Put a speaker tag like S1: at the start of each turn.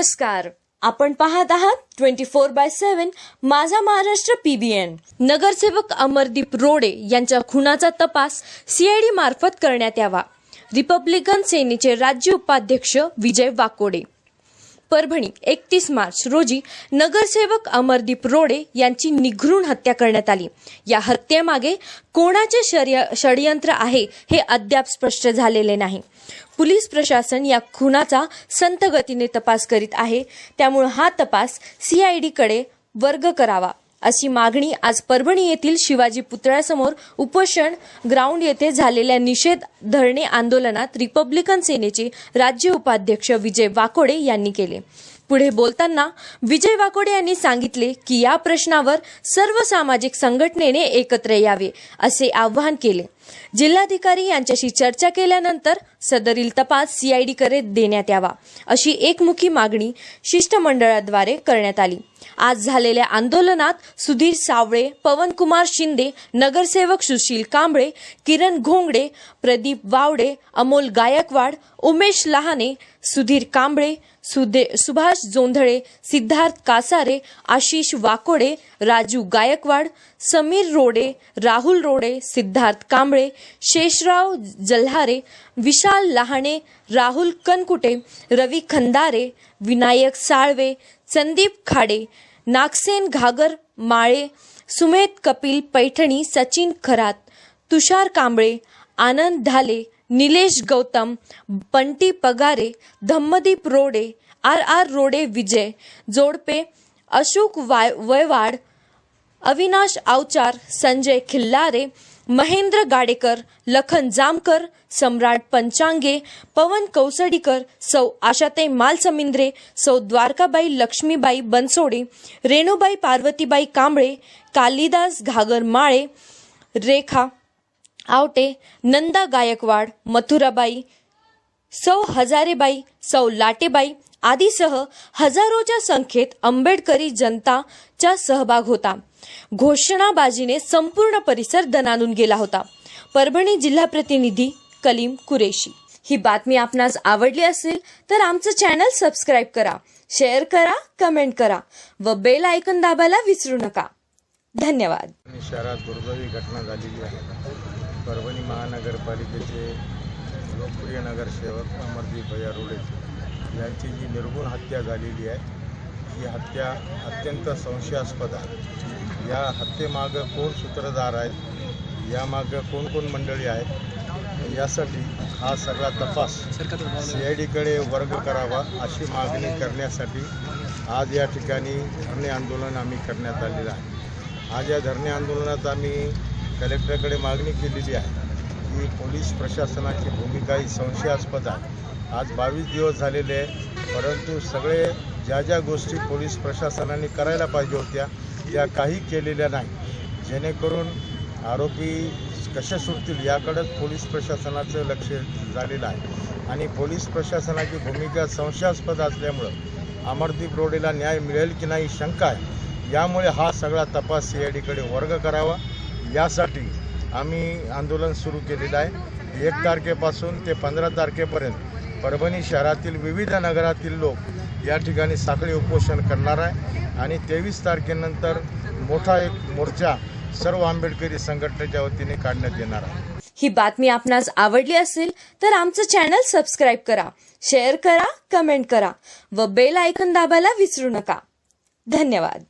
S1: नमस्कार. आपण पाहत आहात ट्वेंटी फोर बाय सेव्हन माझा महाराष्ट्र पीबीएन नगरसेवक अमरदीप रोडे यांच्या खुनाचा तपास सीआयडी मार्फत करण्यात यावा. रिपब्लिकन सेनेचे राज्य उपाध्यक्ष विजय वाकोडे. परभणी एकतीस मार्च रोजी नगरसेवक अमरदीप रोडे यांची निघृण हत्या करण्यात आली. या हत्येमागे कोणाचे शर्य षडयंत्र आहे हे अद्याप स्पष्ट झालेले नाही. पोलीस प्रशासन या खुनाचा संत गतीने तपास करीत आहे. त्यामुळे हा तपास सीआयडीकडे वर्ग करावा अशी मागणी आज परभणी येथील शिवाजी पुतळ्यासमोर उपोषण ग्राउंड येथे झालेल्या निषेध धरणे आंदोलनात रिपब्लिकन सेनेचे राज्य उपाध्यक्ष विजय वाकोडे यांनी केले. पुढे बोलताना विजय वाकोडे यांनी सांगितले की या प्रश्नावर सर्व सामाजिक संघटनेने एकत्र यावे असे आवाहन केले. जिल्हाधिकारी यांच्याशी चर्चा केल्यानंतर सदरील तपास सीआयडीकडे देण्यात यावा अशी एकमुखी मागणी शिष्टमंडळाद्वारे करण्यात आली. आज झालेल्या आंदोलनात सुधीर सावळे पवनकुमार शिंदे नगरसेवक Sushil Kamble Kiran Ghongde Pradeep Wawde Amol Gaikwad Umesh Lahane Sudhir Kamble Sude Subhash Jondhale Siddharth Kasare Ashish Wakode Raju Gaikwad Sameer Rode Rahul Rode Siddharth Kamble Sheshrao Jalhare Vishal Lahane Rahul Kankute Ravi Khandare Vinayak Salve Sandeep Khade Nagsen Ghagarmale Sumedh Kapil Paithani Sachin Kharat Tushar Kamble Anand Dhale Nilesh Gautam Bunty Pagare Dhammadeep Rode R R Rode Vijay Jodpe Ashok Y Vaywad Avinash Awachar Sanjay Khillare Mahendra Gadekar Lakhan Jamkar Samrat Panchange Pawan Kausadikar सौ आशाताई मालसमिंद्रे सौ द्वारकाबाई लक्ष्मीबाई बनसोडे रेणुबाई पार्वतीबाई कांबळे कालिदास घागर माळे रेखा आवटे नंदा गायकवाड मथुराबाई सौ हजारेबाई सौ लाटेबाई आदीसह हजारोच्या संख्येत आंबेडकरी जनताचा सहभाग होता. घोषणाबाजीने संपूर्ण परिसर दणानून गेला होता. परभणी जिल्हा प्रतिनिधी कलीम कुरेशी. ही बातमी आपणास आवडली असेल तर आमचं चॅनल सबस्क्राईब करा शेअर करा कमेंट करा व बेल आयकन दाबायला विसरू नका. धन्यवाद.
S2: शहरात दुर्दैवी घटना झालेली आहे. परभणी महानगरपालिकेचे लोकप्रिय नगरसेवक अमरदीप भैया रोडे यांची जी निर्गुण हत्या झालेली आहे ही हत्या अत्यंत संशयास्पद आहे. या हत्येमागं कोण सूत्रधार आहेत? यामागं कोण कोण मंडळी आहेत? यासाठी हा सगळा तपास सी आय डीकडे वर्ग करावा अशी मागणी करण्यासाठी आज या ठिकाणी धरणे आंदोलन आम्ही करण्यात आलेलं आहे. आज या धरणे आंदोलनात आम्ही कलेक्टरकडे मागणी केलेली आहे की पोलीस प्रशासनाची भूमिका ही संशयास्पद आहे. आज बावीस दिवस झालेले आहे परंतु सगळे ज्या ज्या गोष्टी पोलीस प्रशासनाने करायला पाहिजे होत्या त्या काही केलेल्या नाही. जेणेकरून आरोपी कसे सुटतील याकडंच पोलीस प्रशासनाचं लक्ष झालेलं आहे. आणि पोलीस प्रशासनाची भूमिका संशयास्पद असल्यामुळं अमरदीप रोडेला न्याय मिळेल की नाही शंका आहे. यामुळे हा सगळा तपास सी आय डीकडे वर्ग करावा. यासाठी आम्ही आंदोलन सुरू केलेलं आहे. एक तारखेपासून ते पंधरा तारखेपर्यंत परभणी शहरातील विविध नगरातील लोक या ठिकाणी साखळी उपोषण करणार आहे. आणि तेवीस तारखेनंतर मोठा एक मोर्चा सर्व आंबेडकरी संघटनेच्या वतीने काढण्यात येणार आहे.
S1: ही बातमी आपणास आवडली असेल तर आमचं चॅनल सबस्क्राईब करा शेअर करा कमेंट करा व बेल आयकन दाबायला विसरू नका. धन्यवाद.